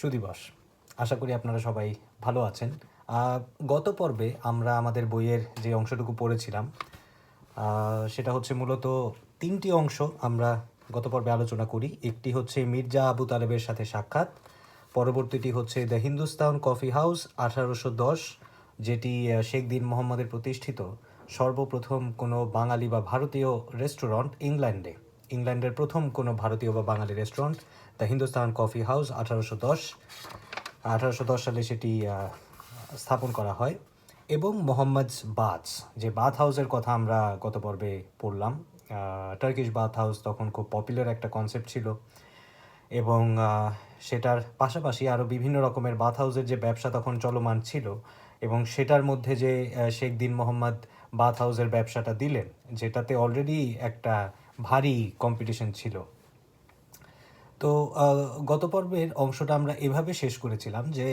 সুদিবস। আশা করি আপনারা সবাই ভালো আছেন। গত পর্বে আমরা আমাদের বইয়ের যে অংশটুকু পড়েছিলাম সেটা হচ্ছে মূলত তিনটি অংশ আমরা গত পর্বে আলোচনা করি। একটি হচ্ছে মির্জা আবু তালেবের সাথে সাক্ষাৎ, পরবর্তীটি হচ্ছে দ্য হিন্দুস্তান কফি হাউস আঠারোশো দশ, যেটি শেখ দিন মোহাম্মদের প্রতিষ্ঠিত সর্বপ্রথম কোনো বাঙালি বা ভারতীয় রেস্টুরেন্ট ইংল্যান্ডে। ইংল্যান্ডের প্রথম কোনো ভারতীয় বা বাঙালি restaurant the Hindustan coffee house আঠারোশো দশ। আঠারোশো দশ সালে সেটি স্থাপন করা হয়। এবং মোহাম্মদ বাজ, যে বাথ হাউসের কথা আমরা গত পর্বে পড়লাম টার্কিশ বাথ হাউস তখন খুব পপুলার একটা কনসেপ্ট ছিল। এবং সেটার পাশাপাশি আরও বিভিন্ন রকমের বাথ হাউসের যে ব্যবসা তখন চলমান ছিল এবং সেটার মধ্যে যে শেখ দিন মোহাম্মদ বাথ হাউসের ব্যবসাটা দিলেন, যেটাতে অলরেডি একটা ভারী কম্পিটিশন ছিল। তো গত পর্বের অংশটা আমরা এভাবে শেষ করেছিলাম যে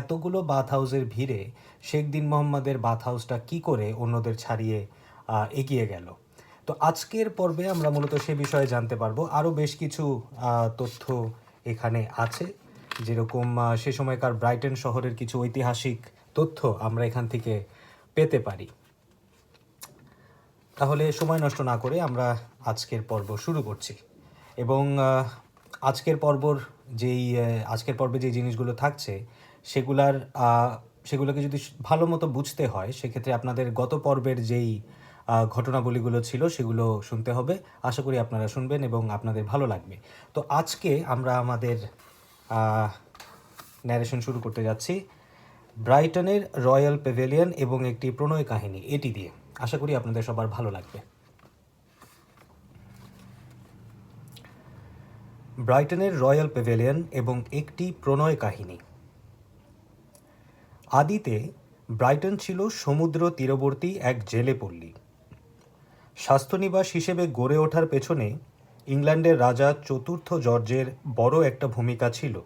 এতগুলো বাথ হাউসের ভিড়ে শেখ দিন মোহাম্মদের বাথ হাউসটা কি করে অন্যদের ছাড়িয়ে এগিয়ে গেল। তো আজকের পর্বে আমরা মূলত সে বিষয়ে জানতে পারব। আরও বেশ কিছু তথ্য এখানে আছে। যেরকম সে সময়কার ব্রাইটন শহরের কিছু ঐতিহাসিক তথ্য আমরা এখান থেকে পেতে পারি। তাহলে সময় নষ্ট না করে আমরা আজকের পর্ব শুরু করছি। এবং আজকের পর্বর যেই আজকের পর্বে যে জিনিসগুলো থাকছে, সেগুলার সেগুলোকে যদি ভালো মতো বুঝতে হয়, সেক্ষেত্রে আপনাদের গত পর্বের যেই ঘটনাবলীগুলো ছিল, সেগুলো শুনতে হবে। আশা করি আপনারা শুনবেন এবং আপনাদের ভালো লাগবে। তো আজকে আমরা আমাদের ন্যারেশন শুরু করতে যাচ্ছি। ব্রাইটনের রয়্যাল প্যাভিলিয়ন এবং একটি প্রণয় কাহিনী, এটি দিয়ে। আশা করি আপনাদের সবার ভালো লাগবে। ব্রাইটনের রয়্যাল প্যাভিলিয়ন এবং একটি প্রণয় কাহিনী। আদিতে ব্রাইটন ছিল সমুদ্র তীরবর্তী এক জেলে পল্লী। স্বাস্থ্যনিবাস হিসেবে গড়ে ওঠার পেছনে ইংল্যান্ডের রাজা চতুর্থ জর্জের বড় একটা ভূমিকা ছিল।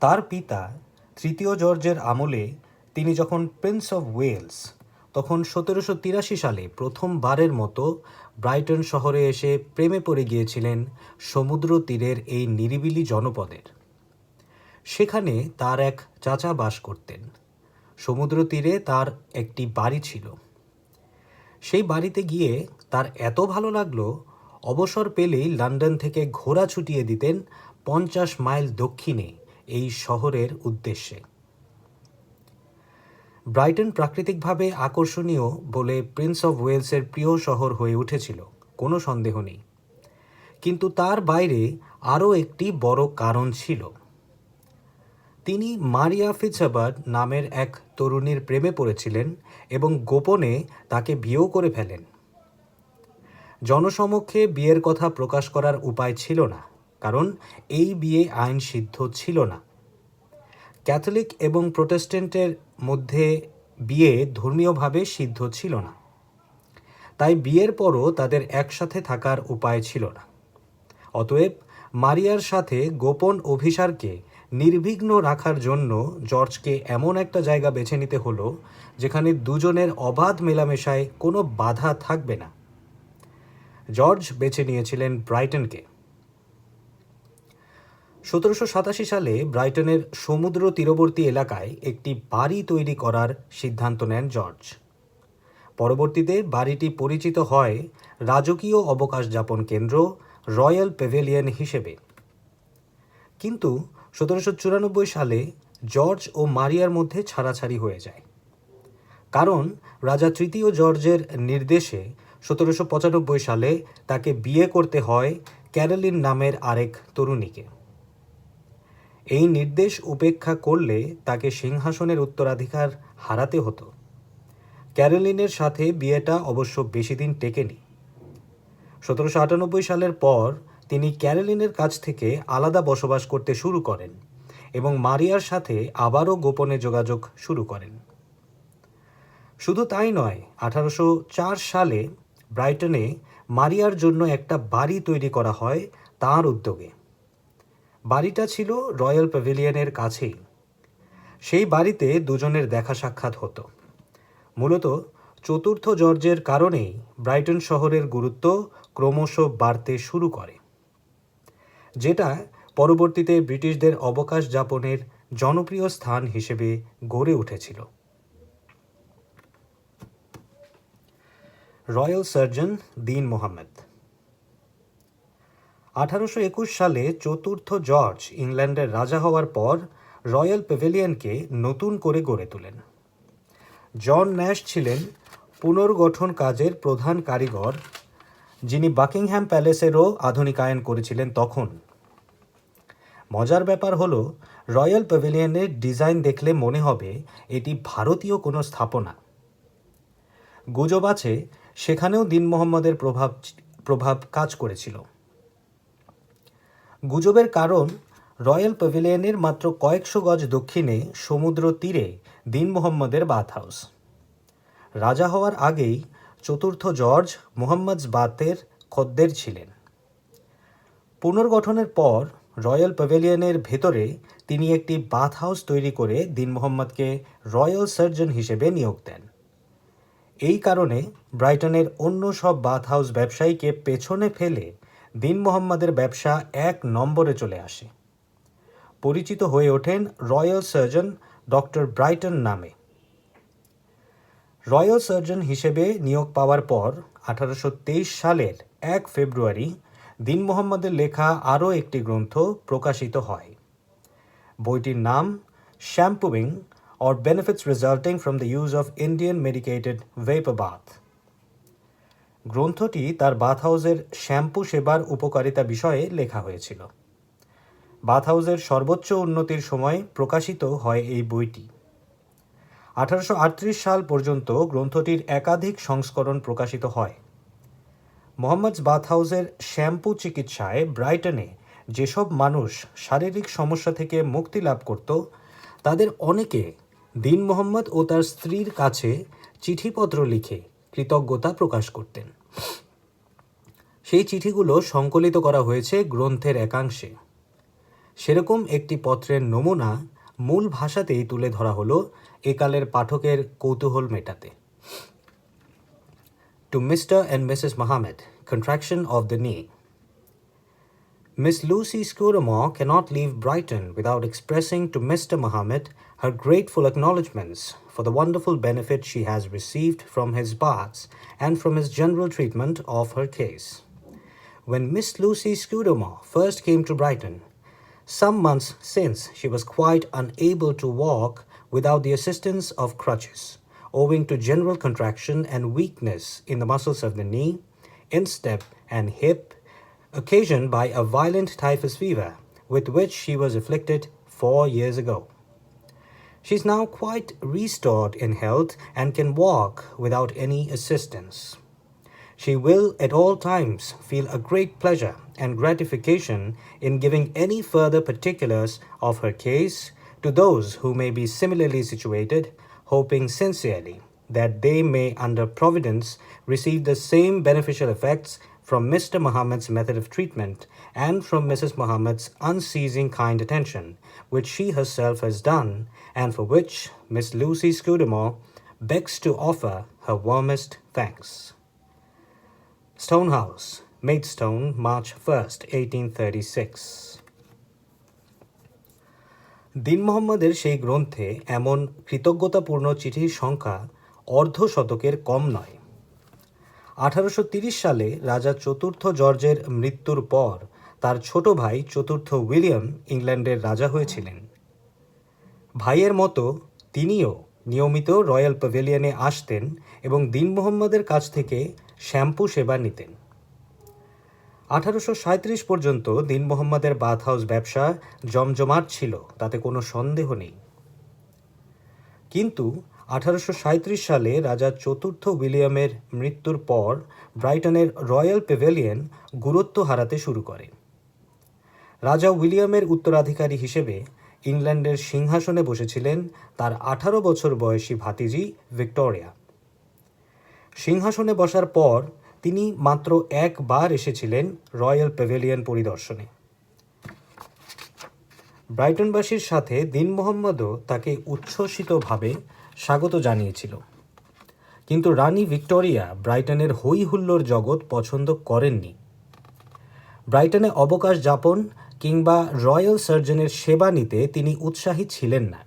তার পিতা তৃতীয় জর্জের আমলে তিনি যখন প্রিন্স অফ ওয়েলস তখন সতেরোশো তিরাশি সালে প্রথমবারের মতো ব্রাইটন শহরে এসে প্রেমে পড়ে গিয়েছিলেন সমুদ্র তীরের এই নিরিবিলি জনপদের। সেখানে তার এক চাচা বাস করতেন। সমুদ্র তীরে তার একটি বাড়ি ছিল। সেই বাড়িতে গিয়ে তার এত ভালো লাগল, অবসর পেলেই লন্ডন থেকে ঘোড়া ছুটিয়ে দিতেন পঞ্চাশ মাইল দক্ষিণে এই শহরের উদ্দেশ্যে। ব্রাইটন প্রাকৃতিকভাবে আকর্ষণীয় বলে প্রিন্স অফ ওয়েলসের প্রিয় শহর হয়ে উঠেছিল, কোনো সন্দেহ নেই। কিন্তু তার বাইরে আরও একটি বড় কারণ ছিল। তিনি মারিয়া ফিটসাবার্ড নামের এক তরুণীর প্রেমে পড়েছিলেন এবং গোপনে তাকে বিয়েও করে ফেলেন। জনসমক্ষে বিয়ের কথা প্রকাশ করার উপায় ছিল না, কারণ এই বিয়ে আইন সিদ্ধ ছিল না। ক্যাথলিক এবং প্রোটেস্ট্যান্টের মধ্যে বিয়ে ধর্মীয়ভাবে সিদ্ধ ছিল না। তাই বিয়ের পরও তাদের একসাথে থাকার উপায় ছিল না। অতএব মারিয়ার সাথে গোপন অভিসারকে নির্বিঘ্ন রাখার জন্য জর্জকে এমন একটা জায়গা বেছে নিতে হলো, যেখানে দুজনের অবাধ মেলামেশায় কোনো বাধা থাকবে না। জর্জ বেছে নিয়েছিলেন ব্রাইটনকে। সতেরোশো সাতাশি সালে ব্রাইটনের সমুদ্র তীরবর্তী এলাকায় একটি বাড়ি তৈরি করার সিদ্ধান্ত নেন জর্জ। পরবর্তীতে বাড়িটি পরিচিত হয় রাজকীয় অবকাশ যাপন কেন্দ্র রয়্যাল প্যাভিলিয়ন হিসেবে। কিন্তু সতেরোশো চুরানব্বই সালে জর্জ ও মারিয়ার মধ্যে ছাড়াছাড়ি হয়ে যায়। কারণ রাজা তৃতীয় জর্জের নির্দেশে সতেরোশো পঁচানব্বই সালে তাকে বিয়ে করতে হয় ক্যারোলিন নামের আরেক তরুণীকে। এই নির্দেশ উপেক্ষা করলে তাকে সিংহাসনের উত্তরাধিকার হারাতে হতো। ক্যারোলিনের সাথে বিয়েটা অবশ্য বেশি দিন টেকেনি। সতেরোশো আটানব্বই সালের পর তিনি ক্যারোলিনের কাছ থেকে আলাদা বসবাস করতে শুরু করেন এবং মারিয়ার সাথে আবারও গোপনে যোগাযোগ শুরু করেন। শুধু তাই নয়, আঠারোশো সালে ব্রাইটনে মারিয়ার জন্য একটা বাড়ি তৈরি করা হয় তার উদ্যোগে। বাড়িটা ছিল রয়্যাল প্যাভিলিয়নের কাছেই। সেই বাড়িতে দুজনের দেখা সাক্ষাৎ হতো। মূলত চতুর্থ জর্জের কারণেই ব্রাইটন শহরের গুরুত্ব ক্রমশ বাড়তে শুরু করে, যেটা পরবর্তীতে ব্রিটিশদের অবকাশ যাপনের জনপ্রিয় স্থান হিসেবে গড়ে উঠেছিল। রয়্যাল সার্জন দিন মোহাম্মদ আঠারোশো একুশ সালে চতুর্থ জর্জ ইংল্যান্ডের রাজা হওয়ার পর রয়্যাল প্যাভিলিয়নকে নতুন করে গড়ে তোলেন। জন ন্যাশ ছিলেন পুনর্গঠন কাজের প্রধান কারিগর, যিনি বাকিংহ্যাম প্যালেসেরও আধুনিকায়ন করেছিলেন তখন। মজার ব্যাপার হলো, রয়্যাল প্যাভিলিয়নের ডিজাইন দেখলে মনে হবে এটি ভারতীয় কোনো স্থাপনা। গুজব আছে, সেখানেও দিন মোহাম্মদের প্রভাব প্রভাব কাজ করেছিল। গুজবের কারণ, রয়্যাল প্যাভিলিয়নের মাত্র কয়েকশো গজ দক্ষিণে সমুদ্র তীরে দিন মোহাম্মদের বাথ হাউস রাজা হওয়ার আগেই চতুর্থ জর্জ মোহাম্মদ বাতের খদ্দের ছিলেন। পুনর্গঠনের পর রয়্যাল প্যাভিলিয়নের ভেতরে তিনি একটি বাথ হাউস তৈরি করে দিন মোহাম্মদকে রয়্যাল সার্জন হিসেবে নিয়োগ দেন। এই কারণে ব্রাইটনের অন্য সব বাথ হাউস ব্যবসায়ীকে পেছনে ফেলে দিন মোহাম্মদের ব্যবসা এক নম্বরে চলে আসে। পরিচিত হয়ে ওঠেন রয়্যাল সার্জন ডক্টর ব্রাইটন নামে। রয়্যাল সার্জন হিসেবে নিয়োগ পাওয়ার পর আঠারোশো তেইশ সালের এক ফেব্রুয়ারি দিন মোহাম্মদের লেখা আরও একটি গ্রন্থ প্রকাশিত হয়। বইটির নাম shampooing or benefits resulting from the use of Indian medicated vapor bath. গ্রন্থটি তার বাথ হাউসের শ্যাম্পু সেবার উপকারিতা বিষয়ে লেখা হয়েছিল। বাথ হাউসের সর্বোচ্চ উন্নতির সময় প্রকাশিত হয় এই বইটি। আঠারোশো আটত্রিশ সাল পর্যন্ত গ্রন্থটির একাধিক সংস্করণ প্রকাশিত হয়। মোহাম্মদ বাথ হাউসের শ্যাম্পু চিকিৎসায় ব্রাইটনে যেসব মানুষ শারীরিক সমস্যা থেকে মুক্তি লাভ করত, তাদের অনেকে দিন মোহাম্মদ ও তার স্ত্রীর কাছে চিঠিপত্র লিখে কৃতজ্ঞতা প্রকাশ করতেন। সেই চিঠিগুলো সংকলিত করা হয়েছে গ্রন্থের একাংশে। সেরকম একটি পত্রের নমুনা মূল ভাষাতেই তুলে ধরা হলো একালের পাঠকের কৌতূহল মেটাতে। To Mr and Mrs Mahomed contraction of the নি Miss Lucy Scudamore cannot leave Brighton without expressing to Mr. Mohammed her grateful acknowledgments for the wonderful benefit she has received from his baths and from his general treatment of her case. When Miss Lucy Scudamore first came to Brighton, some months since she was quite unable to walk without the assistance of crutches, owing to general contraction and weakness in the muscles of the knee, instep, and hip occasioned by a violent typhus fever with which she was afflicted four years ago. She is now quite restored in health and can walk without any assistance. She will at all times feel a great pleasure and gratification in giving any further particulars of her case to those who may be similarly situated, hoping sincerely that they may, under Providence, receive the same beneficial effects from Mr. Muhammad's method of treatment and from Mrs. Muhammad's unceasing kind attention, which she herself has done, and for which Miss Lucy Scudamore begs to offer her warmest thanks. Stonehouse, Maidstone, March 1st, 1836. দিন মোহাম্মদের সেই গ্রন্থে এমন কৃতজ্ঞতাপূর্ণ চিঠির সংখ্যা অর্ধ শতকের কম নয় আঠারোশো সালে রাজা চতুর্থ জর্জের মৃত্যুর পর তার ছোট ভাই চতুর্থ উইলিয়াম ইংল্যান্ডের রাজা হয়েছিলেন। ভাইয়ের মতো তিনিও নিয়মিত রয়্যাল প্যাভিলিয়নে আসতেন এবং দিন মোহাম্মদের কাছ থেকে শ্যাম্পু সেবা নিতেন। আঠারোশো পর্যন্ত দিন মোহাম্মদের বাথ হাউস ব্যবসা জমজমাট ছিল, তাতে কোনো সন্দেহ নেই। কিন্তু আঠারোশো সাঁইত্রিশ সালে রাজা চতুর্থ উইলিয়ামের মৃত্যুর পর ব্রাইটনের রয়্যাল প্যাভিলিয়ন গুরুত্ব হারাতে শুরু করে। রাজা উইলিয়ামের উত্তরাধিকারী হিসেবে ইংল্যান্ডের সিংহাসনে বসেছিলেন তার আঠারো বছর বয়সী ভাতিজি ভিক্টোরিয়া। সিংহাসনে বসার পর তিনি মাত্র একবার এসেছিলেন রয়্যাল প্যাভিলিয়ন পরিদর্শনে। ব্রাইটনবাসীর সাথে দিন মোহাম্মদও তাকে উচ্ছ্বসিতভাবে স্বাগত জানিয়েছিল। কিন্তু রানী ভিক্টোরিয়া ব্রাইটনের হই হুল্লোর জগৎ পছন্দ করেননি। ব্রাইটনে অবকাশ যাপন কিংবা রয়্যাল সার্জনের সেবা নিতে তিনি উৎসাহী ছিলেন না।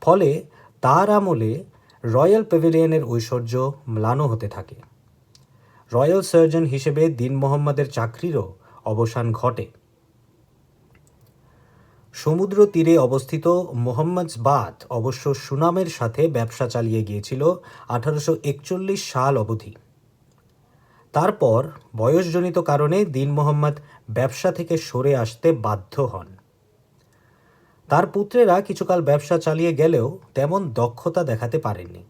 ফলে তার আমলে রয়্যাল প্যাভিলিয়নের ঐশ্বর্য ম্লানো হতে থাকে। রয়্যাল সার্জন হিসেবে দিন মোহাম্মদের চাকরিরও অবসান ঘটে। সমুদ্র তীরে অবস্থিত মোহাম্মদবাদ অবশ্য সুনামের সাথে ব্যবসা চালিয়ে গিয়েছিল আঠারোশো একচল্লিশ সাল অবধি। তারপর বয়সজনিত কারণে দিন মোহাম্মদ ব্যবসা থেকে সরে আসতে বাধ্য হন। তার পুত্রেরা কিছুকাল ব্যবসা চালিয়ে গেলেও তেমন দক্ষতা দেখাতে পারেননি।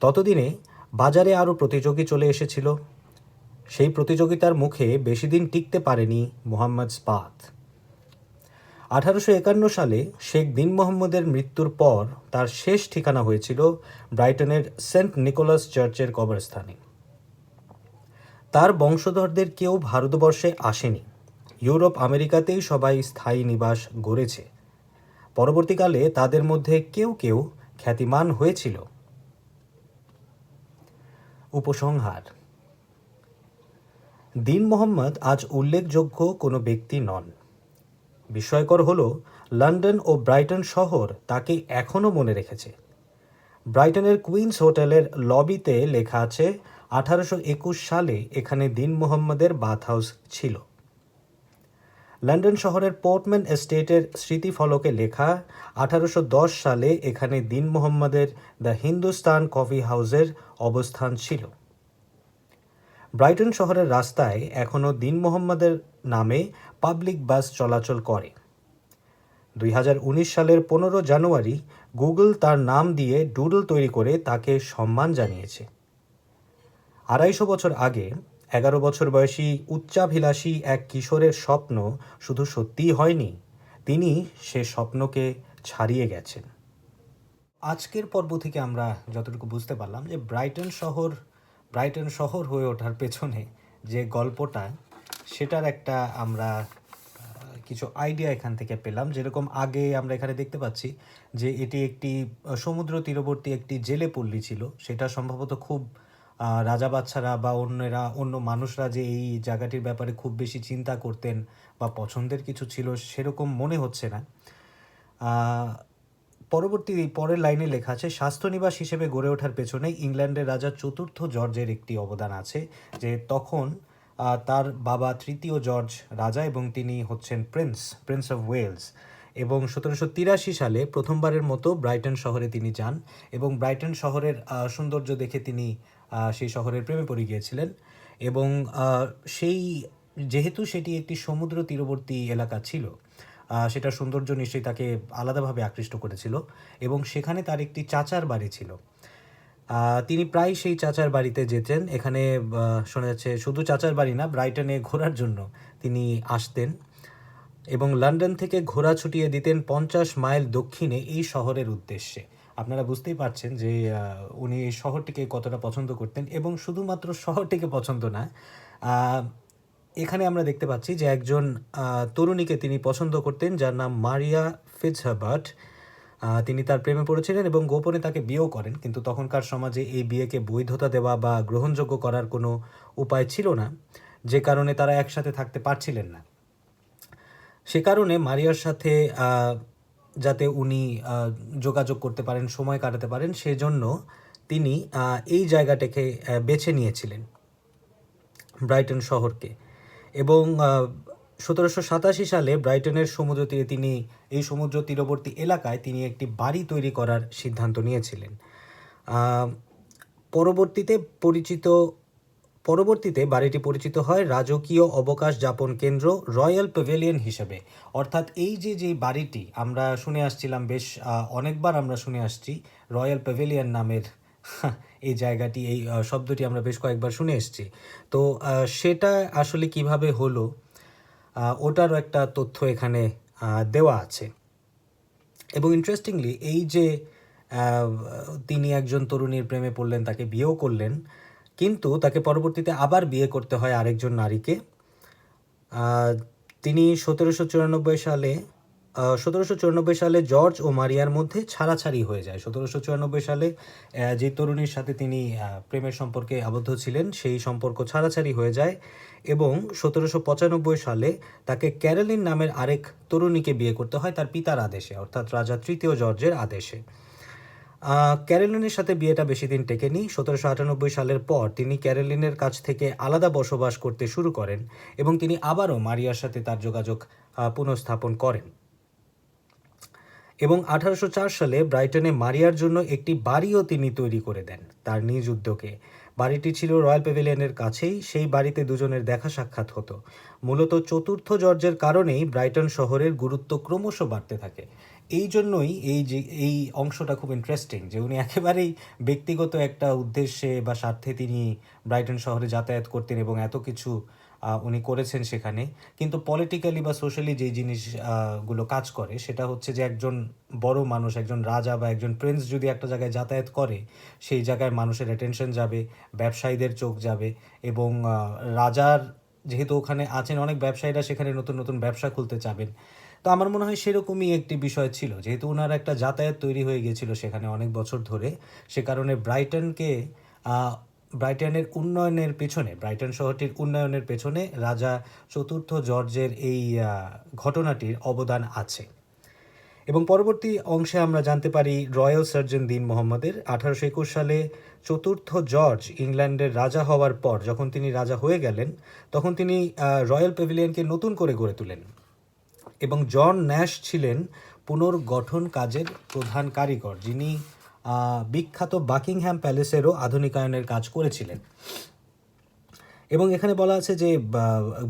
ততদিনে বাজারে আরও প্রতিযোগী চলে এসেছিল। সেই প্রতিযোগিতার মুখে বেশি দিন টিকতে পারেনি মোহাম্মদ স্পাত আঠারোশো একান্ন সালে শেখ দিন মোহাম্মদের মৃত্যুর পর তার শেষ ঠিকানা হয়েছিল ব্রাইটনের সেন্ট নিকোলাস চার্চের কবরস্থানে। তার বংশধরদের কেউ ভারতবর্ষে আসেনি। ইউরোপ আমেরিকাতেই সবাই স্থায়ী নিবাস গড়েছে। পরবর্তীকালে তাদের মধ্যে কেউ কেউ খ্যাতিমান হয়েছিল। উপসংহার। দিন মোহাম্মদ আজ উল্লেখযোগ্য কোনো ব্যক্তি নন। বিস্ময়কর হল, লন্ডন ও ব্রাইটন শহর তাকে এখনও মনে রেখেছে। ব্রাইটনের কুইন্স হোটেলের লবিতে লেখা আছে, আঠারোশো একুশ সালে এখানে দিন মোহাম্মদের বাথ হাউস ছিল। লন্ডন শহরের পোর্টম্যান এস্টেটের স্মৃতিফলকে লেখা, আঠারোশো দশ সালে এখানে দিন মোহাম্মদের দ্য হিন্দুস্তান কফি হাউসের অবস্থান ছিল। ব্রাইটন শহরের রাস্তায় এখনও দিন মোহাম্মদের নামে পাবলিক বাস চলাচল করে। দুই হাজার উনিশ সালের পনেরো জানুয়ারি গুগল তার নাম দিয়ে ডুডল তৈরি করে তাকে সম্মান জানিয়েছে। আড়াইশো বছর আগে এগারো বছর বয়সী উচ্চাভিলাষী এক কিশোরের স্বপ্ন শুধু সত্যিই হয়নি, তিনি সে স্বপ্নকে ছাড়িয়ে গেছেন। আজকের পর্ব থেকে আমরা যতটুকু বুঝতে পারলাম যে ব্রাইটন শহর ব্রাইটন শহর হয়ে ওঠার পেছনে যে গল্পটা, সেটার একটা আমরা কিছু আইডিয়া এখান থেকে পেলাম। যেরকম আগে আমরা এখানে দেখতে পাচ্ছি যে এটি একটি সমুদ্র তীরবর্তী একটি জেলে পল্লী ছিল। সেটা সম্ভবত খুব রাজা বাচ্চারা বা অন্যরা, অন্য মানুষরা যে এই জায়গাটির ব্যাপারে খুব বেশি চিন্তা করতেন বা পছন্দের কিছু ছিল, সেরকম মনে হচ্ছে না। পরবর্তী পরের লাইনে লেখা আছে স্বাস্থ্যনিবাস হিসেবে গড়ে ওঠার পেছনে ইংল্যান্ডের রাজা চতুর্থ জর্জের একটি অবদান আছে, যে তখন তার বাবা তৃতীয় জর্জ রাজা এবং তিনি হচ্ছেন প্রিন্স প্রিন্স অফ ওয়েলস। এবং সতেরোশো তিরাশি সালে প্রথমবারের মতো ব্রাইটন শহরে তিনি যান এবং ব্রাইটন শহরের সৌন্দর্য দেখে তিনি সেই শহরের প্রেমে পড়ে গিয়েছিলেন। এবং সেই, যেহেতু সেটি একটি সমুদ্র তীরবর্তী এলাকা ছিল সেটার সৌন্দর্য নিশ্চয়ই তাকে আলাদাভাবে আকৃষ্ট করেছিল এবং সেখানে তার একটি চাচার বাড়ি ছিল। তিনি প্রায় সেই চাচার বাড়িতে যেতেন। এখানে শোনা যাচ্ছে শুধু চাচার বাড়ি না, ব্রাইটনে ঘোরার জন্য তিনি আসতেন এবং লন্ডন থেকে ঘোড়া ছুটিয়ে দিতেন পঞ্চাশ মাইল দক্ষিণে এই শহরের উদ্দেশ্যে। আপনারা বুঝতেই পারছেন যে উনি এই শহরটিকে কতটা পছন্দ করতেন এবং শুধুমাত্র শহরটিকে পছন্দ না এখানে আমরা দেখতে পাচ্ছি যে একজন তরুণীকে তিনি পছন্দ করতেন যার নাম মারিয়া ফিটসহার্বার্ট আহ, তিনি তার প্রেমে পড়েছিলেন এবং গোপনে তাকে বিয়েও করেন কিন্তু তখনকার সমাজে এই বিয়েকে বৈধতা দেওয়া বা গ্রহণযোগ্য করার কোনো উপায় ছিল না যে কারণে তারা একসাথে থাকতে পারছিলেন না। সে কারণে মারিয়ার সাথে যাতে উনি যোগাযোগ করতে পারেন সময় কাটাতে পারেন সেজন্য তিনি এই জায়গাটাকে বেছে নিয়েছিলেন ব্রাইটন শহরকে। এবং সতেরোশো সাতাশি সালে ব্রাইটনের সমুদ্র তীরে তিনি, এই সমুদ্র তীরবর্তী এলাকায় তিনি একটি বাড়ি তৈরি করার সিদ্ধান্ত নিয়েছিলেন। পরবর্তীতে পরিচিত, পরবর্তীতে বাড়িটি পরিচিত হয় রাজকীয় অবকাশ যাপন কেন্দ্র রয়্যাল প্যাভিলিয়ন হিসেবে। অর্থাৎ এই যে যে বাড়িটি আমরা শুনে আসছিলাম বেশ অনেকবার আমরা শুনে আসছি, রয়্যাল প্যাভিলিয়ন নামের এই জায়গাটি, এই শব্দটি আমরা বেশ কয়েকবার শুনে এসেছি। তো সেটা আসলে কীভাবে হলো ওটারও একটা তথ্য এখানে দেওয়া আছে। এবং ইন্টারেস্টিংলি এই যে তিনি একজন তরুণীর প্রেমে পড়লেন, তাকে বিয়েও করলেন, কিন্তু তাকে পরবর্তীতে আবার বিয়ে করতে হয় আরেকজন নারীকে। তিনি সতেরোশো চুরানব্বই সালে সতেরোশো চুরানব্বই সালে জর্জ ও মারিয়ার মধ্যে ছাড়াছাড়ি হয়ে যায়। সতেরোশো চুরানব্বই সালে যে তরুণীর সাথে তিনি প্রেমের সম্পর্কে আবদ্ধ ছিলেন, সেই সম্পর্ক ছাড়াছাড়ি হয়ে যায় এবং সতেরোশো পঁচানব্বই সালে তাকে ক্যারোলিন নামের আরেক তরুণীকে বিয়ে করতে হয় তার পিতার আদেশে, অর্থাৎ রাজা তৃতীয় জর্জের আদেশে। ক্যারোলিনের সাথে বিয়েটা বেশি দিন টেকেনি। সতেরোশো আটানব্বই সালের পর তিনি ক্যারোলিনের কাছ থেকে আলাদা বসবাস করতে শুরু করেন এবং তিনি আবারও মারিয়ার সাথে তার যোগাযোগ পুনঃস্থাপন করেন। এবং আঠারোশো চার সালে ব্রাইটনে মারিয়ার জন্য একটি বাড়িও তিনি তৈরি করে দেন তার নিজ উদ্যোগে। বাড়িটি ছিল রয়্যাল প্যাভিলিয়নের কাছেই, সেই বাড়িতে দুজনের দেখা সাক্ষাৎ হতো। মূলত চতুর্থ জর্জের কারণেই ব্রাইটন শহরের গুরুত্ব ক্রমশ বাড়তে থাকে। এই জন্যই এই যে, এই অংশটা খুব ইন্টারেস্টিং যে উনি একেবারেই ব্যক্তিগত একটা উদ্দেশ্যে বা স্বার্থে তিনি ব্রাইটন শহরে যাতায়াত করতেন এবং এত কিছু উনি করেছেন সেখানে। কিন্তু পলিটিক্যালি বা সোশ্যালি যে জিনিসগুলো কাজ করে, সেটা হচ্ছে যে একজন বড় মানুষ, একজন রাজা বা একজন প্রিন্স যদি একটা জায়গায় যাতায়াত করে, সেই জায়গায় মানুষের অ্যাটেনশন যাবে, ব্যবসায়ীদের চোখ যাবে এবং রাজার যেহেতু ওখানে আছেন, অনেক ব্যবসায়ীরা সেখানে নতুন নতুন ব্যবসা খুলতে চাবেন। তো আমার মনে হয় সেরকমই একটি বিষয় ছিল। যেহেতু ওনার একটা যাতায়াত তৈরি হয়ে গিয়েছিল সেখানে অনেক বছর ধরে, সে কারণে ব্রাইটনকে ব্রাইটনের উন্নয়নের পেছনে, ব্রাইটন শহরটির উন্নয়নের পেছনে রাজা চতুর্থ জর্জের এই ঘটনাটির অবদান আছে। এবং পরবর্তী অংশে আমরা জানতে পারি রয়্যাল সার্জন দিন মোহাম্মদের। আঠারোশো একুশ সালে চতুর্থ জর্জ ইংল্যান্ডের রাজা হওয়ার পর যখন তিনি রাজা হয়ে গেলেন, তখন তিনি রয়্যাল প্যাভিলিয়নকে নতুন করে গড়ে তোলেন এবং জন ন্যাশ ছিলেন পুনর্গঠন কাজের প্রধান কারিগর যিনি বিখ্যাত বাকিংহ্যাম প্যালেসেরও আধুনিকায়নের কাজ করেছিলেন। এবং এখানে বলা আছে যে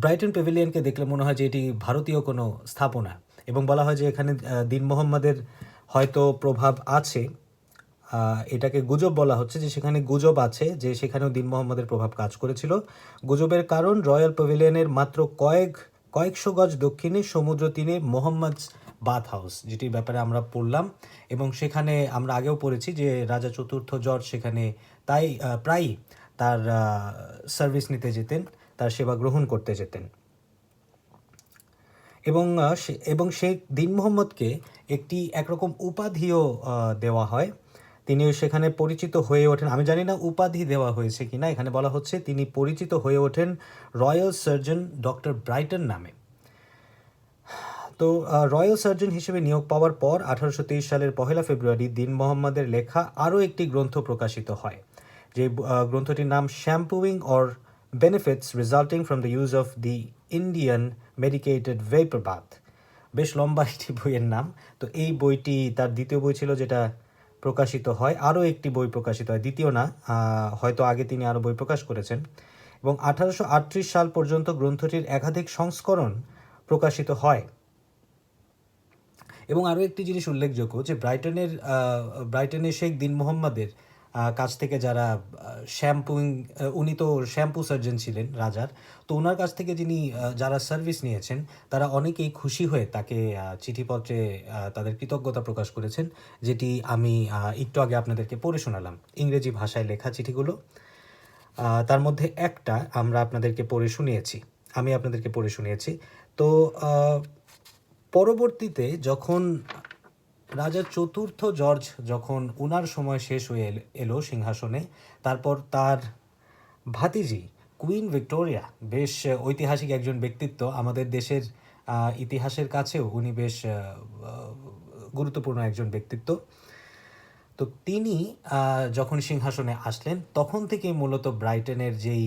ব্রাইটন প্যাভিলিয়নকে দেখলে মনে হয় যে এটি ভারতীয় কোনো স্থাপনা। এবং বলা হয় যে এখানে দিন মোহাম্মদের হয়তো প্রভাব আছে। এটাকে গুজব বলা হচ্ছে যে সেখানে গুজব আছে যে সেখানেও দিন মোহাম্মদের প্রভাব কাজ করেছিল। গুজবের কারণ, রয়্যাল প্যাভিলিয়নের মাত্র কয়েক, কয়েকশো গজ দক্ষিণে সমুদ্র তীরে মোহাম্মদ বাথ হাউস যেটির ব্যাপারে আমরা পড়লাম। এবং সেখানে আমরা আগেও পড়েছি যে রাজা চতুর্থ জর্জ সেখানে তাই প্রায়ই তার সার্ভিস নিতে যেতেন, তার সেবা গ্রহণ করতে যেতেন। এবং এবং শেখ দিন মোহাম্মদকে একটি একরকম উপাধিও দেওয়া হয়। তিনি সেখানে পরিচিত হয়ে ওঠেন। আমি জানি না উপাধি দেওয়া হয়েছে কিনা। এখানে বলা হচ্ছে তিনি পরিচিত হয়ে ওঠেন রয়্যাল সার্জন ডক্টর ব্রাইটন নামে। তো রয়্যাল সার্জন হিসেবে নিয়োগ পাওয়ার পর আঠারোশো তেইশ সালের পহেলা ফেব্রুয়ারি দিন মোহাম্মদের লেখা আরও একটি গ্রন্থ প্রকাশিত হয়, যে গ্রন্থটির নাম shampooing or benefits resulting from the use of the Indian medicated vapour bath বেশ লম্বা একটি বইয়ের নাম। তো, এই বইটি তার দ্বিতীয় বই ছিল যেটা প্রকাশিত হয়, আরও একটি বই প্রকাশিত হয়, দ্বিতীয় না হয়তো আগে তিনি আরও বই প্রকাশ করেছেন। এবং আঠারোশো আটত্রিশ সাল পর্যন্ত গ্রন্থটির একাধিক সংস্করণ প্রকাশিত হয়। এবং আরও একটি জিনিস উল্লেখযোগ্য যে ব্রাইটনের ব্রাইটনের শেখ দিন মোহাম্মদের কাছ থেকে যারা শ্যাম্পুইং উনি তো শ্যাম্পু সার্জন ছিলেন রাজার, তো ওনার কাছ থেকে যিনি যারা সার্ভিস নিয়েছেন, তারা অনেকেই খুশি হয়ে তাকে চিঠিপত্রে তাদের কৃতজ্ঞতা প্রকাশ করেছেন, যেটি আমি একটু আগে আপনাদেরকে পড়ে শোনালাম। ইংরেজি ভাষায় লেখা চিঠিগুলো তার মধ্যে একটা আমরা আপনাদেরকে পড়ে শুনিয়েছি। আমি আপনাদেরকে পড়ে শুনিয়েছি। তো পরবর্তীতে যখন রাজা চতুর্থ জর্জ যখন উনার সময় শেষ হয়ে এলো সিংহাসনে, তারপর তার ভাতিজি, কুইন ভিক্টোরিয়া, বেশ ঐতিহাসিক একজন ব্যক্তিত্ব আমাদের দেশের ইতিহাসের কাছেও উনি বেশ গুরুত্বপূর্ণ একজন ব্যক্তিত্ব। তো তিনি যখন সিংহাসনে আসলেন, তখন থেকে মূলত ব্রাইটনের যেই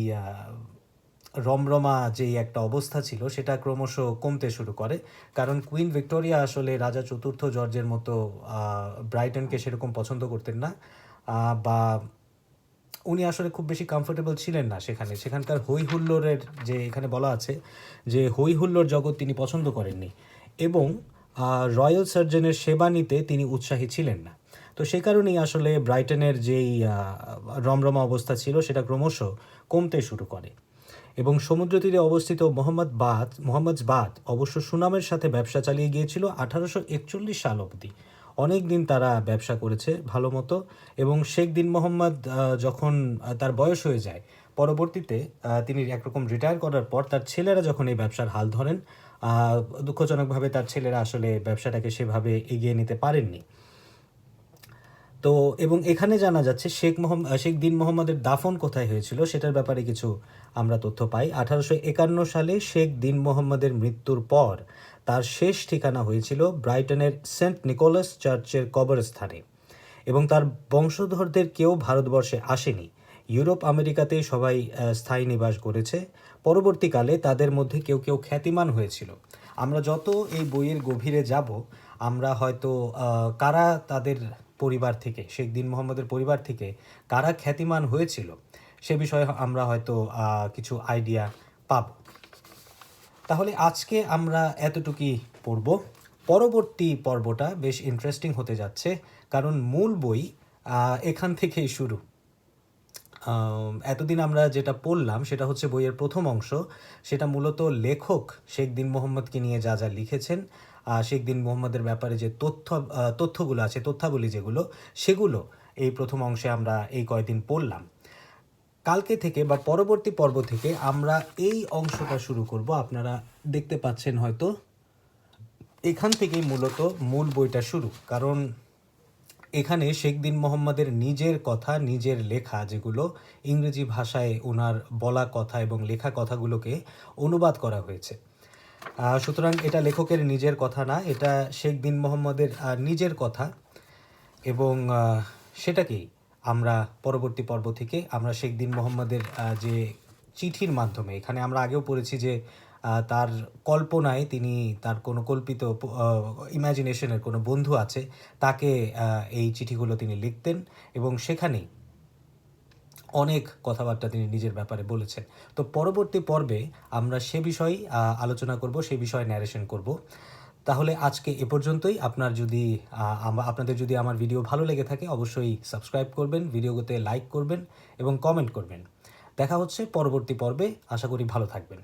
রমরমা যেই একটা অবস্থা ছিল, সেটা ক্রমশ কমতে শুরু করে। কারণ কুইন ভিক্টোরিয়া আসলে রাজা চতুর্থ জর্জের মতো ব্রাইটনকে সেরকম পছন্দ করতেন না। বা উনি আসলে খুব বেশি কমফোর্টেবল ছিলেন না সেখানে। সেখানকার হই হুল্লোড়ের যে এখানে বলা আছে যে হই হুল্লোড় জগৎ তিনি পছন্দ করেননি এবং রয়্যাল সার্জনের সেবা নিতে তিনি উৎসাহী ছিলেন না। তো সেই কারণেই আসলে ব্রাইটনের যেই রমরমা অবস্থা ছিল, সেটা ক্রমশ কমতে শুরু করে। এবং সমুদ্র তীরে অবস্থিত মোহাম্মদ বাদ মোহাম্মদ বাদ অবশ্য সুনামের সাথে ব্যবসা চালিয়ে গিয়েছিল আঠারোশো একচল্লিশ সাল অবধি। অনেক দিন তারা ব্যবসা করেছে ভালো মতো এবং শেখ দিন মোহাম্মদ যখন তার বয়স হয়ে যায়, পরবর্তীতে তিনি একরকম রিটায়ার করার পর তার ছেলেরা যখন এই ব্যবসার হাল ধরেন দুঃখজনকভাবে তার ছেলেরা আসলে ব্যবসাটাকে সেভাবে এগিয়ে নিতে পারেননি। তো, এবং এখানে জানা যাচ্ছে শেখ মোহাম্মদ শেখ দিন মোহাম্মদের দাফন কোথায় হয়েছিল সেটার ব্যাপারে কিছু আমরা তথ্য পাই, আঠারোশো একান্ন সালে শেখ দিন মোহাম্মদের মৃত্যুর পর তার শেষ ঠিকানা হয়েছিল ব্রাইটনের সেন্ট নিকোলাস চার্চের কবরস্থানে। এবং তার বংশধরদের কেউ ভারতবর্ষে আসেনি। ইউরোপ, আমেরিকাতে সবাই স্থায়ী নিবাস করেছে। পরবর্তীকালে তাদের মধ্যে কেউ কেউ খ্যাতিমান হয়েছিল। আমরা যত এই বইয়ের গভীরে যাব, আমরা হয়তো কারা তাদের পরিবার থেকে, শেখ দিন মোহাম্মদের পরিবার থেকে কারা খ্যাতিমান হয়েছিল সে বিষয়ে আমরা হয়তো কিছু আইডিয়া পাব। তাহলে আজকে আমরা এতটুকুই পড়ব। পরবর্তী পর্বটা বেশ ইন্টারেস্টিং হতে যাচ্ছে, কারণ মূল বই এখান থেকেই শুরু। এতদিন আমরা যেটা পড়লাম সেটা হচ্ছে বইয়ের প্রথম অংশ। সেটা মূলত লেখক শেখ দিন মোহাম্মদকে নিয়ে যা যা লিখেছেন শেখ দিন মোহাম্মদের ব্যাপারে যে তথ্য তথ্যগুলো আছে, তথ্যাবলী যেগুলো, সেগুলো এই প্রথম অংশে আমরা এই কয়দিন পড়লাম। কালকে থেকে বা পরবর্তী পর্ব থেকে আমরা এই অংশটা শুরু করব। আপনারা দেখতে পাচ্ছেন হয়তো এখান থেকেই মূলত মূল বইটা শুরু। কারণ এখানে শেখ দিন মোহাম্মদের নিজের কথা, নিজের লেখা যেগুলো ইংরেজি ভাষায় ওনার বলা কথা এবং লেখা কথাগুলোকে অনুবাদ করা হয়েছে। সুতরাং এটা লেখকের নিজের কথা না, এটা শেখ দিন মোহাম্মদের নিজের কথা এবং সেটাকেই আমরা পরবর্তী পর্ব থেকে আমরা শেখ দিন মোহাম্মদের যে চিঠির মাধ্যমে এখানে আমরা আগেও পড়েছি যে তার কল্পনায় তিনি তার কোনো কল্পিত ইমাজিনেশনের কোনো বন্ধু আছে তাকে এই চিঠিগুলো তিনি লিখতেন এবং সেখানেই অনেক কথাবার্তা তিনি নিজের ব্যাপারে বলেছেন। তো পরবর্তী পর্বে আমরা সে বিষয়ে আহ, আলোচনা করব সে বিষয়ে ন্যারেশন করব। তাহলে আজকে এ পর্যন্তই। আপনার যদি আপনাদের যদি আমার ভিডিও ভালো লেগে থাকে, অবশ্যই সাবস্ক্রাইব করবেন, ভিডিওতে লাইক করবেন এবং কমেন্ট করবেন। দেখা হচ্ছে পরবর্তী পর্বে। আশা করি ভালো থাকবেন।